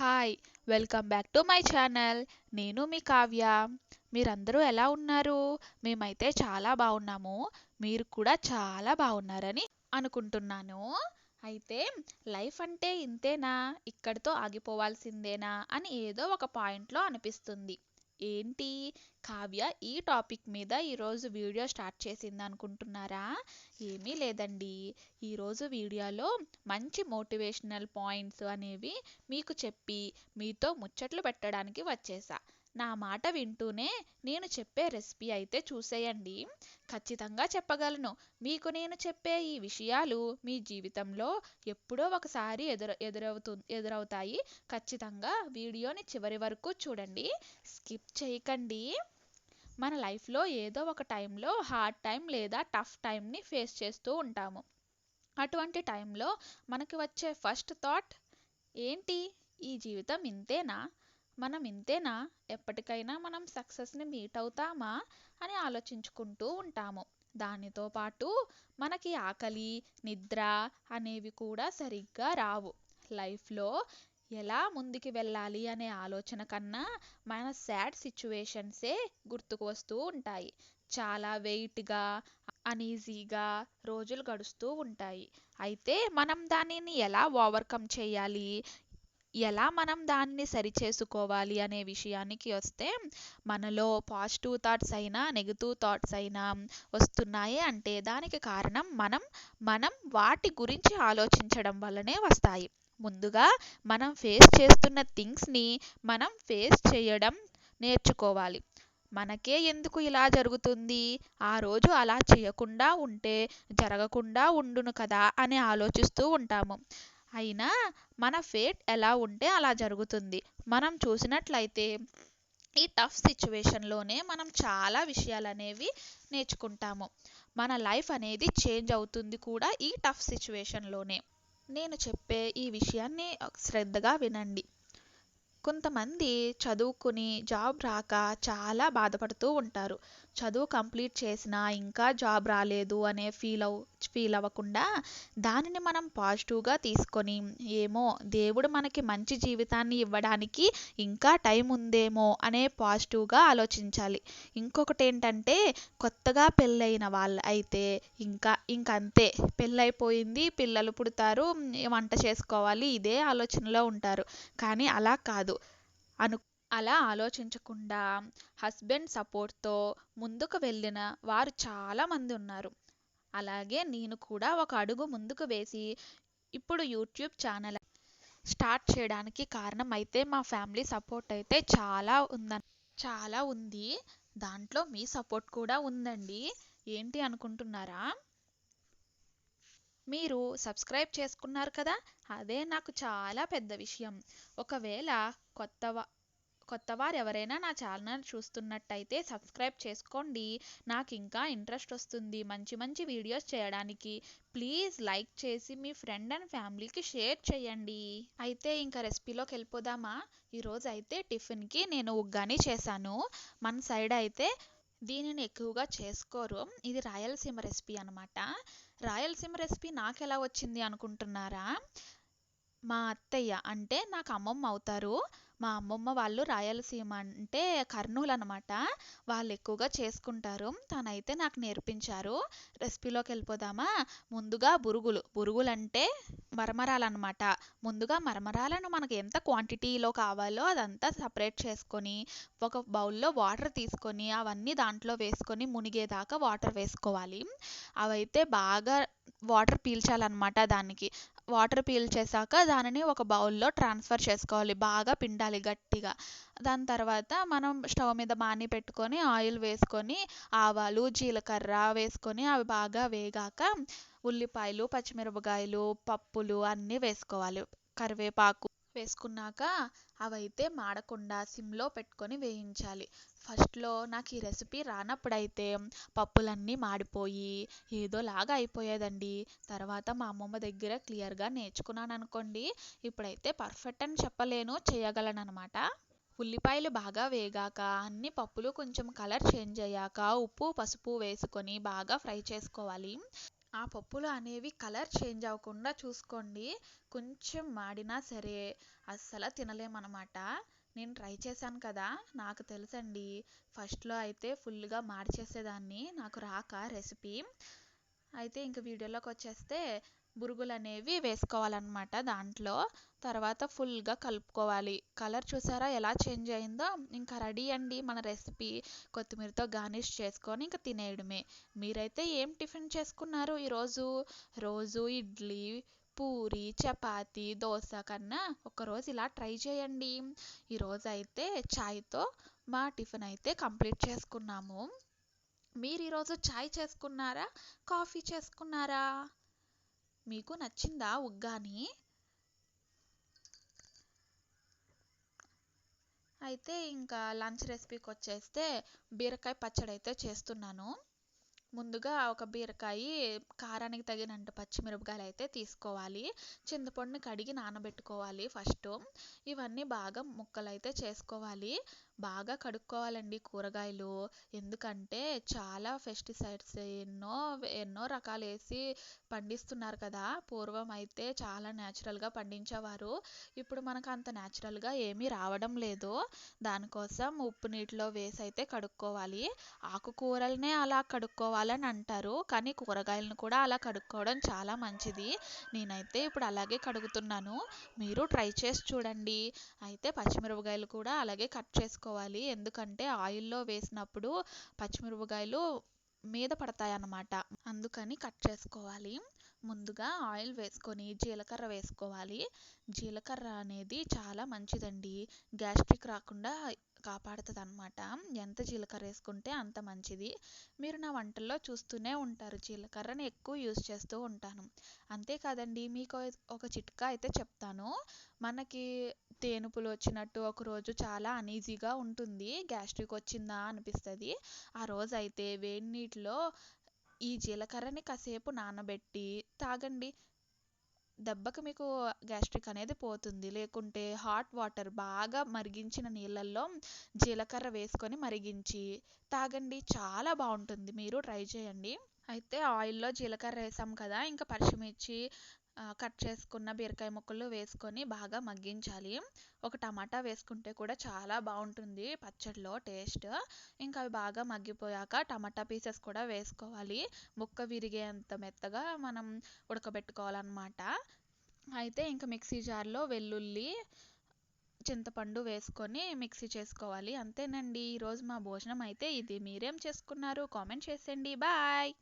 Hi welcome back to my channel. నేను మీ కావ్య. మీరందరూ ఎలా ఉన్నారు? మేమైతే చాలా బాగున్నాము. మీరు కూడా చాలా బాగున్నారని అనుకుంటున్నాను. అయితే లైఫ్ అంటే ఇంతేనా? ఇక్కడితో ఆగిపోవాల్సిందేనా? అని ఏదో ఒక పాయింట్లో అనిపిస్తుంది. ఏంటి? కావ్య ఈ టాపిక్ మీద ఈరోజు వీడియో స్టార్ట్ చేసింది అనుకుంటున్నారా? ఏమీ లేదండి. ఈరోజు వీడియోలో మంచి మోటివేషనల్ పాయింట్స్ అనేవి మీకు చెప్పి మీతో ముచ్చట్లు పెట్టడానికి వచ్చేసా. నా మాట వింటూనే నేను చెప్పే రెసిపీ అయితే చూసేయండి. ఖచ్చితంగా చెప్పగలను. మీకు నేను చెప్పే ఈ విషయాలు మీ జీవితంలో ఎప్పుడో ఒకసారి ఎదురు ఎదురవుతు ఎదురవుతాయి. ఖచ్చితంగా వీడియోని చివరి వరకు చూడండి. స్కిప్ చేయకండి. మన లైఫ్లో ఏదో ఒక టైంలో హార్డ్ టైం లేదా టఫ్ టైంని ఫేస్ చేస్తూ ఉంటాము. అటువంటి టైంలో మనకి వచ్చే ఫస్ట్ థాట్ ఏంటి? ఈ జీవితం ఇంతేనా? మనం ఇంతేనా? ఎప్పటికైనా మనం సక్సెస్ని మీట్ అవుతామా? అని ఆలోచించుకుంటూ ఉంటాము. దానితో పాటు మనకి ఆకలి నిద్ర అనేవి కూడా సరిగ్గా రావు. లైఫ్లో ఎలా ముందుకు వెళ్ళాలి అనే ఆలోచన కన్నా మన సాడ్ సిచ్యువేషన్సే గుర్తుకు వస్తూ ఉంటాయి. చాలా వెయిట్గా అనీజీగా రోజులు గడుస్తూ ఉంటాయి. అయితే మనం దానిని ఎలా ఓవర్కమ్ చేయాలి? ఎలా మనం దాన్ని సరిచేసుకోవాలి అనే విషయానికి వస్తే మనలో పాజిటివ్ థాట్స్ అయినా నెగిటివ్ థాట్స్ అయినా వస్తున్నాయి అంటే దానికి కారణం మనం మనం వాటి గురించి ఆలోచించడం వల్లనే వస్తాయి. ముందుగా మనం ఫేస్ చేస్తున్న థింగ్స్ని మనం ఫేస్ చేయడం నేర్చుకోవాలి. మనకే ఎందుకు ఇలా జరుగుతుంది? ఆ రోజు అలా చేయకుండా ఉంటే జరగకుండా ఉండును కదా అని ఆలోచిస్తూ ఉంటాము. అయినా మన ఫేట్ ఎలా ఉంటే అలా జరుగుతుంది. మనం చూసినట్లయితే ఈ టఫ్ సిచ్యువేషన్లోనే మనం చాలా విషయాలు అనేవి నేర్చుకుంటాము. మన లైఫ్ అనేది చేంజ్ అవుతుంది కూడా ఈ టఫ్ సిచ్యువేషన్లోనే. నేను చెప్పే ఈ విషయాన్ని శ్రద్ధగా వినండి. కొంతమంది చదువుకుని జాబ్ రాక చాలా బాధపడుతూ ఉంటారు. చదువు కంప్లీట్ చేసినా ఇంకా జాబ్ రాలేదు అనే ఫీల్ అవ్ ఫీల్ అవ్వకుండా దానిని మనం పాజిటివ్గా తీసుకొని ఏమో దేవుడు మనకి మంచి జీవితాన్ని ఇవ్వడానికి ఇంకా టైం ఉందేమో అనే పాజిటివ్గా ఆలోచించాలి. ఇంకొకటి ఏంటంటే కొత్తగా పెళ్ళైన వాళ్ళు అయితే ఇంకా ఇంకంతే. పెళ్ళైపోయింది పిల్లలు పుడతారు వంట చేసుకోవాలి ఇదే ఆలోచనలో ఉంటారు. కానీ అలా కాదు. అను అలా ఆలోచించకుండా హస్బెండ్ సపోర్ట్తో ముందుకు వెళ్ళిన వారు చాలామంది ఉన్నారు. అలాగే నేను కూడా ఒక అడుగు ముందుకు వేసి ఇప్పుడు యూట్యూబ్ ఛానల్ స్టార్ట్ చేయడానికి కారణం అయితే మా ఫ్యామిలీ సపోర్ట్ అయితే చాలా ఉంద చాలా ఉంది. దాంట్లో మీ సపోర్ట్ కూడా ఉందండి. ఏంటి అనుకుంటున్నారా? మీరు సబ్స్క్రైబ్ చేసుకున్నారు కదా? అదే నాకు చాలా పెద్ద విషయం. ఒకవేళ కొత్త కొత్త వారు ఎవరైనా నా ఛానల్ చూస్తున్నట్టయితే సబ్స్క్రైబ్ చేసుకోండి. నాకు ఇంకా ఇంట్రెస్ట్ వస్తుంది మంచి మంచి వీడియోస్ చేయడానికి. ప్లీజ్ లైక్ చేసి మీ ఫ్రెండ్ అండ్ ఫ్యామిలీకి షేర్ చేయండి. అయితే ఇంకా రెసిపీలోకి వెళ్ళిపోదామా? ఈరోజు అయితే టిఫిన్కి నేను ఉగ్గాని చేశాను. మన సైడ్ అయితే దీనిని ఎక్కువగా చేసుకోరు. ఇది రాయలసీమ రెసిపీ అనమాట రాయలసీమ రెసిపీ నాకు ఎలా వచ్చింది అనుకుంటున్నారా? మా అత్తయ్య అంటే నాకు అమ్మమ్మ అవుతారు. మా అమ్మమ్మ వాళ్ళు రాయలసీమ అంటే కర్నూలు అనమాట వాళ్ళు ఎక్కువగా చేసుకుంటారు. తనైతే నాకు నేర్పించారు. రెసిపీలోకి వెళ్ళిపోదామా? ముందుగా బురుగులు. బురుగులు అంటే మరమరాలు అనమాట ముందుగా మరమరాలను మనకు ఎంత క్వాంటిటీలో కావాలో అదంతా సపరేట్ చేసుకొని ఒక బౌల్లో వాటర్ తీసుకొని అవన్నీ దాంట్లో వేసుకొని మునిగేదాకా వాటర్ వేసుకోవాలి. అవైతే బాగా వాటర్ పీల్చాలన్నమాట దానికి. వాటర్ పీల్చేసాక దానిని ఒక బౌల్లో ట్రాన్స్ఫర్ చేసుకోవాలి. బాగా పిండాలి గట్టిగా. దాని తర్వాత మనం స్టవ్ మీద మాని పెట్టుకొని ఆయిల్ వేసుకొని ఆవాలు జీలకర్ర వేసుకొని అవి బాగా వేగాక ఉల్లిపాయలు పచ్చిమిరపకాయలు పప్పులు అన్నీ వేసుకోవాలి. కరివేపాకు వేసుకున్నాక అవైతే మాడకుండా సిమ్లో పెట్టుకొని వేయించాలి. ఫస్ట్లో నాకు ఈ రెసిపీ రానప్పుడైతే పప్పులన్నీ మాడిపోయి ఏదోలాగా అయిపోయేదండి. తర్వాత మా అమ్మమ్మ దగ్గర క్లియర్గా నేర్చుకున్నాను అనుకోండి ఇప్పుడైతే పర్ఫెక్ట్ అని చెప్పలేను చేయగలను అనమాట ఉల్లిపాయలు బాగా వేగాక అన్ని పప్పులు కొంచెం కలర్ చేంజ్ అయ్యాక ఉప్పు పసుపు వేసుకొని బాగా ఫ్రై చేసుకోవాలి. ఆ పప్పులు అనేవి కలర్ చేంజ్ అవ్వకుండా చూసుకోండి. కొంచెం మాడినా సరే అస్సలు తినలేమన్నమాట. నేను ట్రై చేశాను కదా నాకు తెలుసండి. ఫస్ట్లో అయితే ఫుల్గా మార్చేసేదాన్ని. నాకు రాక రెసిపీ. అయితే ఇంక వీడియోలోకి వచ్చేస్తే బురుగులు అనేవి వేసుకోవాలన్నమాట దాంట్లో. తర్వాత ఫుల్గా కలుపుకోవాలి. కలర్ చూసారా ఎలా చేంజ్ అయిందో? ఇంకా రెడీ అండి మన రెసిపీ. కొత్తిమీరతో గార్నిష్ చేసుకొని ఇంకా తినేయడమే. మీరైతే ఏం టిఫిన్ చేసుకున్నారు ఈరోజు? రోజు ఇడ్లీ పూరి చపాతి దోశ కన్నా ఒకరోజు ఇలా ట్రై చేయండి. ఈరోజు అయితే చాయ్తో మా టిఫిన్ అయితే కంప్లీట్ చేసుకున్నాము. మీరు ఈరోజు చాయ్ చేసుకున్నారా? కాఫీ చేసుకున్నారా? మీకు నచ్చిందా ఉగ్గాని? అయితే ఇంకా లంచ్ రెసిపీకి వచ్చేస్తే బీరకాయ పచ్చడి అయితే చేస్తున్నాను. ముందుగా ఒక బీరకాయ కారానికి తగినంత పచ్చిమిరపకాయలు అయితే తీసుకోవాలి. చింతపండుని కడిగి నానబెట్టుకోవాలి ఫస్ట్. ఇవన్నీ బాగా ముక్కలు అయితే చేసుకోవాలి. బాగా కడుక్కోవాలండి కూరగాయలు. ఎందుకంటే చాలా పెస్టిసైడ్స్ ఎన్నో ఎన్నో రకాలు వేసి పండిస్తున్నారు కదా. పూర్వం అయితే చాలా న్యాచురల్గా పండించేవారు. ఇప్పుడు మనకు అంత న్యాచురల్గా ఏమీ రావడం లేదు. దానికోసం ఉప్పు నీటిలో వేసి అయితే కడుక్కోవాలి. ఆకుకూరలనే అలా కడుక్కోవాలని అంటారు. కానీ కూరగాయలను కూడా అలా కడుక్కోవడం చాలా మంచిది. నేనైతే ఇప్పుడు అలాగే కడుగుతున్నాను. మీరు ట్రై చేసి చూడండి. అయితే పచ్చిమిరపకాయలు కూడా అలాగే కట్ చేసుకోవాలి ఎందుకంటే ఆయిల్లో వేసినప్పుడు పచ్చిమిరపకాయలు మీద పడతాయి అన్నమాట అందుకని కట్ చేసుకోవాలి. ముందుగా ఆయిల్ వేసుకొని జీలకర్ర వేసుకోవాలి. జీలకర్ర అనేది చాలా మంచిదండి. గ్యాస్ట్రిక్ రాకుండా కాపాడుతుంది అనమాట ఎంత జీలకర్ర వేసుకుంటే అంత మంచిది. మీరు నా వంటల్లో చూస్తూనే ఉంటారు. జీలకర్రని ఎక్కువ యూస్ చేస్తూ ఉంటాను. అంతేకాదండి మీకు ఒక చిట్కా అయితే చెప్తాను. మనకి తేనుపులు వచ్చినట్టు ఒకరోజు చాలా అనీజీగా ఉంటుంది. గ్యాస్ట్రిక్ వచ్చిందా అనిపిస్తుంది. ఆ రోజు అయితే వేడి నీటిలో ఈ జీలకర్రని కాసేపు నానబెట్టి తాగండి. దెబ్బకి మీకు గ్యాస్ట్రిక్ అనేది పోతుంది. లేకుంటే హాట్ వాటర్ బాగా మరిగించిన నీళ్ళల్లో జీలకర్ర వేసుకొని మరిగించి తాగండి. చాలా బాగుంటుంది. మీరు ట్రై చేయండి. అయితే ఆయిల్లో జీలకర్ర వేసాం కదా ఇంకా పచ్చిమిర్చి కట్ చేసుకున్న బీరకాయ ముక్కలు వేసుకొని బాగా మగ్గించాలి. ఒక టమాటా వేసుకుంటే కూడా చాలా బాగుంటుంది పచ్చడిలో టేస్ట్. ఇంకా అవి బాగా మగ్గిపోయాక టమాటా పీసెస్ కూడా వేసుకోవాలి. ముక్క విరిగేంత మెత్తగా మనం ఉడకబెట్టుకోవాలన్నమాట. అయితే ఇంకా మిక్సీ జార్లో వెల్లుల్లి చింతపండు వేసుకొని మిక్సీ చేసుకోవాలి. అంతేనండి. ఈరోజు మా భోజనం అయితే ఇది. మీరేం చేసుకున్నారు? కామెంట్ చేసేయండి. బాయ్!